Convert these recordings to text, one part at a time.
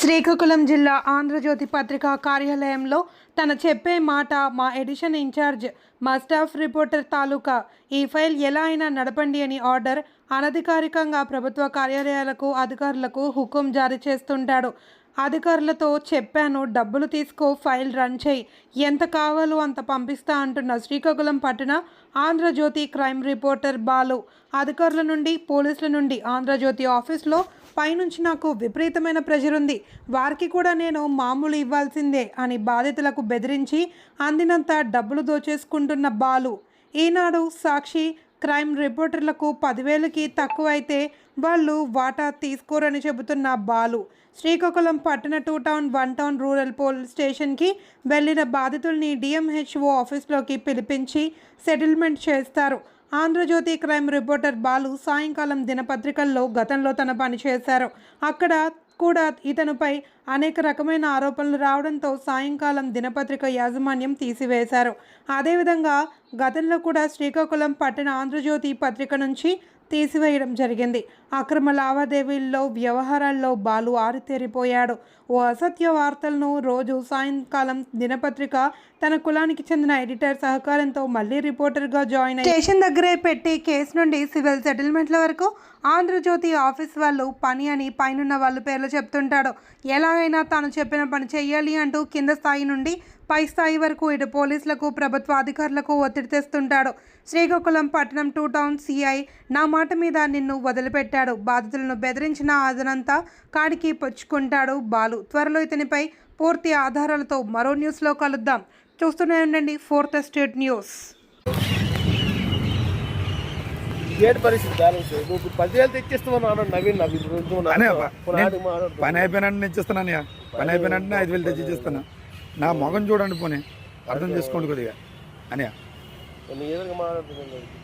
శ్రీకాకుళం జిల్లా ఆంధ్రజ్యోతి పత్రికా కార్యాలయంలో తన చెప్పే మాట మా ఎడిషన్ ఇన్ఛార్జ్ మా స్టాఫ్ రిపోర్టర్ తాలూకా. ఈ ఫైల్ ఎలా అయినా నడపండి అని ఆర్డర్ అనధికారికంగా ప్రభుత్వ కార్యాలయాలకు అధికారులకు హుకుం జారీ చేస్తుంటాడు. అధికారులతో చెప్పాను డబ్బులు తీసుకో ఫైల్ రన్ చేయి. ఎంత కావాలో అంత పంపిస్తా అంటున్న శ్రీకాకుళం పట్టణ ఆంధ్రజ్యోతి క్రైమ్ రిపోర్టర్ బాలు. అధికారుల నుండి పోలీసుల నుండి ఆంధ్రజ్యోతి ఆఫీస్లో పైనుంచి నాకు విపరీతమైన ప్రెషర్ ఉంది. వారికి కూడా నేను మామూలు ఇవ్వాల్సిందే అని బాధితులకు బెదిరించి అందినంత డబ్బులు దోచేసుకుంటున్న బాలు. ఈనాడు సాక్షి క్రైమ్ రిపోర్టర్లకు పదివేలకి తక్కువైతే వాళ్ళు వాటా తీసుకోరని చెబుతున్న బాలు. శ్రీకాకుళం పట్టణ two town one town rural police స్టేషన్కి వెళ్ళిన బాధితుల్ని డిఎంహెచ్ఓ ఆఫీస్లోకి పిలిపించి సెటిల్మెంట్ చేస్తారు. ఆంధ్రజ్యోతి క్రైమ్ రిపోర్టర్ బాలు సాయంకాలం దినపత్రికల్లో గతంలో తన పని చేశారు. అక్కడ కూడా ఇతనుపై అనేక రకమైన ఆరోపణలు రావడంతో సాయంకాలం దినపత్రిక యాజమాన్యం తీసివేశారు. అదేవిధంగా గతంలో కూడా శ్రీకాకుళం పట్టణ ఆంధ్రజ్యోతి పత్రిక నుంచి తీసివేయడం జరిగింది. అక్రమ లావాదేవీల్లో వ్యవహారాల్లో బాలు ఆరితేరిపోయాడు. ఓ అసత్య వార్తలను రోజు సాయంకాలం దినపత్రిక తన కులానికి చెందిన ఎడిటర్ సహకారంతో మళ్ళీ రిపోర్టర్గా జాయిన్ అయ్యి స్టేషన్ దగ్గరే పెట్టి కేసు నుండి సివిల్ సెటిల్మెంట్ల వరకు ఆంధ్రజ్యోతి ఆఫీస్ వాళ్ళు పని అని పైనున్న వాళ్ళు పేర్లు చెప్తుంటాడు. ఎలాగైనా తాను చెప్పిన పని చేయాలి అంటూ కింద స్థాయి నుండి పై స్థాయి వరకు ఇటు పోలీసులకు ప్రభుత్వ అధికారులకు ఒత్తిడి తెస్తుంటాడు. శ్రీకాకుళం పట్టణం టూ టౌన్ సిఐ నా మాట మీద నిన్ను వదిలిపెట్టాడు. బాధితులను బెదిరించిన అదనంతా కాడికి పుచ్చుకుంటాడు బాలు. త్వరలో ఇతనిపై పూర్తి ఆధారాలతో మరో న్యూస్లో కలుద్దాం. చూస్తూనే ఉండండి ఫోర్త్ స్టేట్ న్యూస్. ఏంటి పరిస్థితి బ్యాలెన్స్ ఇప్పుడు పదివేలు నవీన్ నవీన్. పని అయిపోయినట్టు. పని అయిపోయినట్టు ఐదు వేలు తెచ్చి ఇచ్చేస్తాను నా మొగం చూడండి పోనీ. అర్థం చేసుకోండి కొద్దిగా. అని నీ ఎదురుగా మాట్లాడుతున్నాను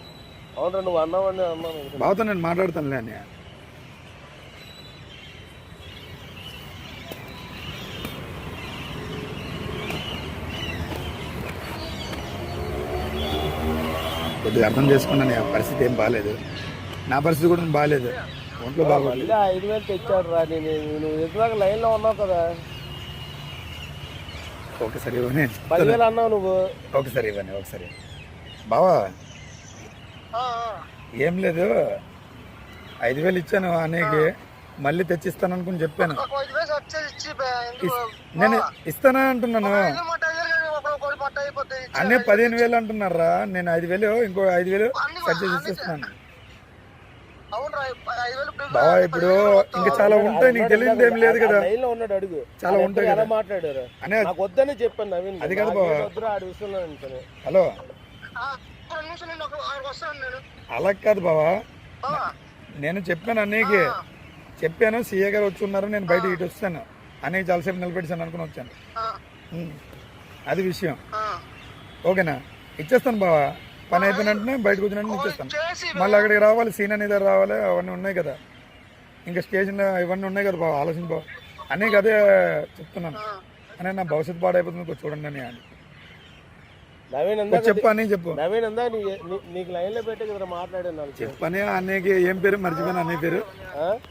అవునరా నువ్వు అన్నావని అన్నాను బావతో నేను మాట్లాడతానులే అని కొద్దిగా అర్థం చేసుకున్నాను ఆ పరిస్థితి ఏం బాగాలేదు నా పరిస్థితి కూడా బాగాలేదు ఒంట్లో బాగోలేదు ఐదు వేలు తెచ్చాడు రా నేను నువ్వు లైన్లో ఉన్నావు కదా. ఒకసారి ఇవ్వని పదివేలు అన్నావు నువ్వు. ఒకసారి ఇవ్వని ఒకసారి బావా ఏం లేదు. ఐదు వేలు ఇచ్చాను అనేకి మళ్ళీ తెచ్చిస్తాను అనుకుని చెప్పాను నేను ఇస్తానా అంటున్నాను. అన్నీ పదిహేను వేలు అంటున్నారా? నేను ఐదు వేలు ఇంకో ఐదు వేలు కట్ చేసి ఇచ్చేస్తున్నాను బావా ఇప్పుడు ఇంకా చాలా ఉంటాయి నీకు తెలియదు ఏం లేదు కదా. ఉన్నాడు అడుగు. చాలా ఉంటాయి కదా. మాట్లాడారు? వద్దని చెప్పాను నవీన్ అది కాదు బావ. హలో. అలా కాదు బావా. నేను చెప్పాను అన్నయ్యకి. చెప్పాను సీఏ గారు వచ్చి ఉన్నారు నేను బయట ఇటు వస్తాను. అన్నయ్య చాలాసేపు నిలబెట్టాను అనుకుని వచ్చాను. అది విషయం. ఓకేనా? ఇచ్చేస్తాను బావా. పని అయిపోయినట్టునే బయటకు వచ్చినట్టు ఇచ్చేస్తాను. మళ్ళీ అక్కడికి రావాలి సీన్ అనేది రావాలి అవన్నీ ఉన్నాయి కదా. ఇంకా స్టేషన్లో ఇవన్నీ ఉన్నాయి కదా బావ ఆలోచన బావ. అన్నీ అదే చెప్తున్నాను. అనే నా భవిష్యత్తు పాడైపోతుంది చూడండి అని అని. నవీన్ అందాక చెప్పు అని చెప్పు. నవీన్ అందా నీ నీ- నీకు లైన్లో పెట్టే కదా మాట్లాడాను నాలుగు చెప్పని అన్నయ్యకి ఏం పేరు? మర్చిపోయాను అన్నయ్య పేరు?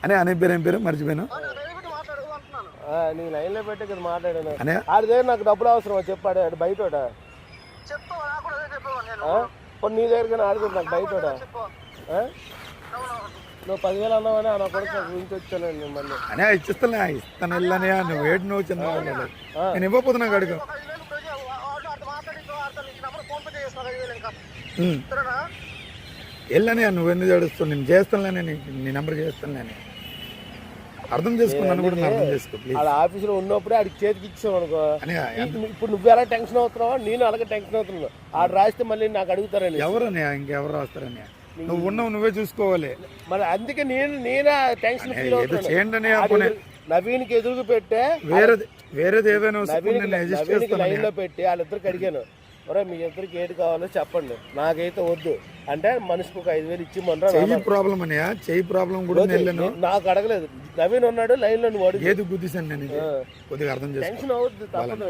అనే అన్నయ్య పేరు ఏం పేరు? మర్చిపోయాను? ఆ, నీ లైన్లో పెట్టే కదా మాట్లాడాను అనే ఆడి దగ్గర నాకు డబ్బులు అవసరం చెప్పాడు ఆడు బయటోడా? ఆ? పోనీ నీ దగ్గర కానీ ఆడి దగ్గర నాకు బయటోడా? ఆ? నువ్వు పదివేలు అన్నావని ఆ నా కొడుకు నాకు గురించి వచ్చాను అనే ఇచ్చిస్తాను ఇస్తాను వెళ్ళని నువ్వు వేడి నువ్వు చిన్న. నేను ఇవ్వకపోతున్నా అడుగు వెళ్ళని నువ్వు ఎందుకు ఏడుస్తావు నేను చేస్తానులే నేను నీ నెంబర్ చేస్తాను నేను అర్థం చేసుకున్నాను కూడా అర్థం చేసుకో ప్లీజ్ ఆడ ఆఫీసులో ఉన్నప్పుడే ఆడికి చేతికి ఇచ్చావు అనుకో. అని ఇప్పుడు- నువ్వు ఎలా టెన్షన్ అవుతున్నావో నేను అలాగే టెన్షన్ అవుతున్నాను. ఆడ రాస్తే మళ్ళీ నాకు అడుగుతారని ఎవరని ఇంకెవరు రాస్తారని నువ్వు ఉన్నావు నువ్వే చూసుకోవాలి. మరి అందుకే నేను నేనే టెన్షన్ ఫీల్ అవుతున్నాను. ఆడు అప్పుడు ఎదురు- పెట్టే వేరేది వేరేది ఏదైనా చేస్తాను లైన్లో పెట్టి వాళ్ళిద్దరికి అడిగాను. ఒరే మీ ఇద్దరికి ఏది కావాలో చెప్పండి. నాకైతే వద్దు. అంటే మనిషికి ఒక ఐదు వేలు ఇచ్చి మొన్న చెయ్యి ప్రాబ్లం అని చెయ్యి ప్రాబ్లం కూడా వెళ్ళాను నాకు అడగలేదు. నవీన్ ఉన్నాడు లైన్లో నువ్వు అడుగు. ఏది గుద్దిసాను నేను. కొద్దిగా అర్థం టెన్షన్ అవద్దు తప్పదు.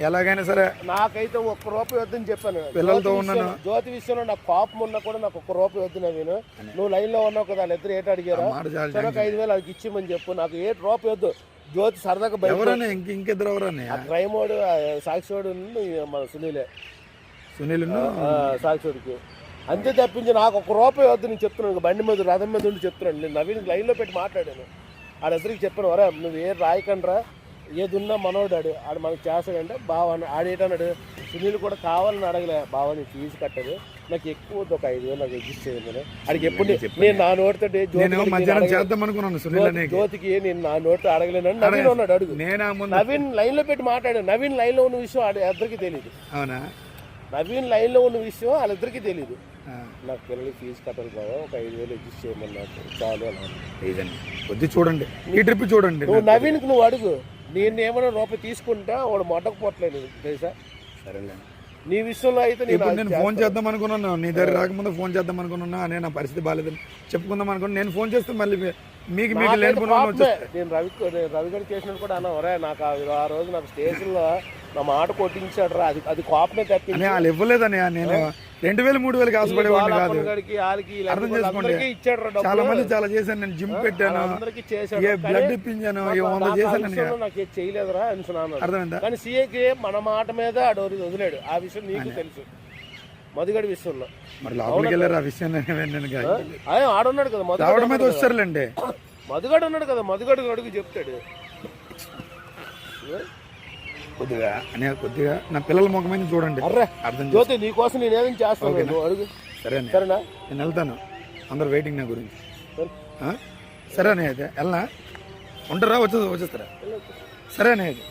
ఎలాగైనా సరే. నాకైతే ఒక్క రూపాయి వద్దని చెప్పాను. పిల్లలతో జ్యోతి ఉన్నాను. విషయంలో- జ్యోతి విషయంలో నాకు కోపం ఉన్నా కూడా నాకు ఒక్క రూపాయి వద్దు నేను నువ్వు లైన్లో ఉన్నావు కదా ఏట అడిగారా? చాలు సరే ఒక ఐదు వేలు వాళ్ళకి ఇచ్చిమని చెప్పు. నాకు ఏ రూపాయి వద్దు. జ్యోతి సరదాగా బయట ఎవరన్నా ఇంక ఇంకిద్దరు క్రైమోడు సాక్షివాడు మన సునీలే. సునీల్ ఆ, సాక్షివాడికి అంతే తప్పించి నాకు ఒక రూపాయి వద్దు నేను చెప్తున్నాను బండి మీద రథం మీద ఉండి చెప్తున్నాను. నేను నవీన్ లైన్లో పెట్టి మాట్లాడాను. ఆడెద్దరికి చెప్పాను వరా నువ్వు ఏ రాయకండ్రా? ఏది ఉన్నా మనోడు ఆడు ఆడు మనకు చేస్తాడంటే బావ అన్న- ఆడేటన్నాడు సునీల్ కూడా కావాలని అడగలే బావ నేను ఫీజు కట్టదు. నాకు ఎక్కువ ఒక ఐదు వేలు నాకు ఎగ్జిస్ట్ ఆడికి ఎప్పుడు నేను నా నోటితో చేద్దాం అనుకున్నాను సునీల్ జ్యోతికి నేను నా నోటితో అడగలేను నవీన్ ఉన్నాడు అడుగు. నవీన్ లైన్లో పెట్టి మాట్లాడాను నవీన్ లైన్లో ఉన్న విషయం ఇద్దరికి తెలియదు అవునా? నవీన్ లైన్లో ఉన్న విషయం వాళ్ళిద్దరికి తెలియదు నాకు పిల్లలకి ఫీజు కట్టాలి బాబా ఒక ఐదు వేలు అడ్జస్ట్ చేయమని నాకు చాలు అని కొద్ది చూడండి. ఈ ట్రిప్ చూడండి. నువ్వు నవీన్కి నువ్వు అడుగు. నేను ఏమైనా రూపాయి తీసుకుంటా వాడు మొట్టకపోవట్లేదు తెలుసా? సరేలే. నీ విషయంలో అయితే నేను ఇప్పుడు నేను ఫోన్ చేద్దాం అనుకున్నాను. నీ దగ్గర రాకముందు ఫోన్ చేద్దాం అనుకున్నా నేను నా పరిస్థితి బాగాలేదని చెప్పుకుందాం అనుకున్నాను. నేను ఫోన్ చేస్తే మళ్ళీ మీకు మీకు లేని. నేను రవి రవి గారు చేసినట్టు కూడా అన్నా ఒరే నాకు ఆ- రోజు నాకు స్టేషన్లో నా మాట కొట్టించాడు రా అది అది కోపమే తప్పించి అని వాళ్ళు ఇవ్వలేదని నేను రెండు వేలు మూడు వేలకి ఆశపడేవాడిని కాదు. అర్థం చేసుకోండి. చాలా మంది చాలా చేశాను నేను జిమ్ పెట్టాను. ఏ బ్లడ్ ఇప్పించాను ఏ వంద చేశాను నాకు చేయలేదురా అనుకున్నాను అర్థమైందా? కానీ సీఏకి మన మాట మీద ఆడు వదిలేడు. ఆ విషయం నీకు తెలుసు. మధుగడి విషయంలో. మరి లోపలికి వెళ్ళారు ఆ విషయం ఆడున్నాడు కదా. రావడం మీద. వస్తారులేండి. మధుగడు ఉన్నాడు కదా మధుగడు అడుగు చెప్తాడు. కొద్దిగా అనే కొద్దిగా నా పిల్లల ముఖం మీద చూడండి. అర్రే అర్థం. జ్యోతి నీకోసం నేను ఏదైనా చేస్తాను నువ్వు అడుగు. సరే అన్నయ్య. సరేనా? నేను వెళ్తాను. అందరు వెయిటింగ్ నా గురించి? సరే. అనే అయితే వెళ్ళనా? ఉంటారా? వచ్చే వచ్చేస్తారా? సరే అనే అయితే.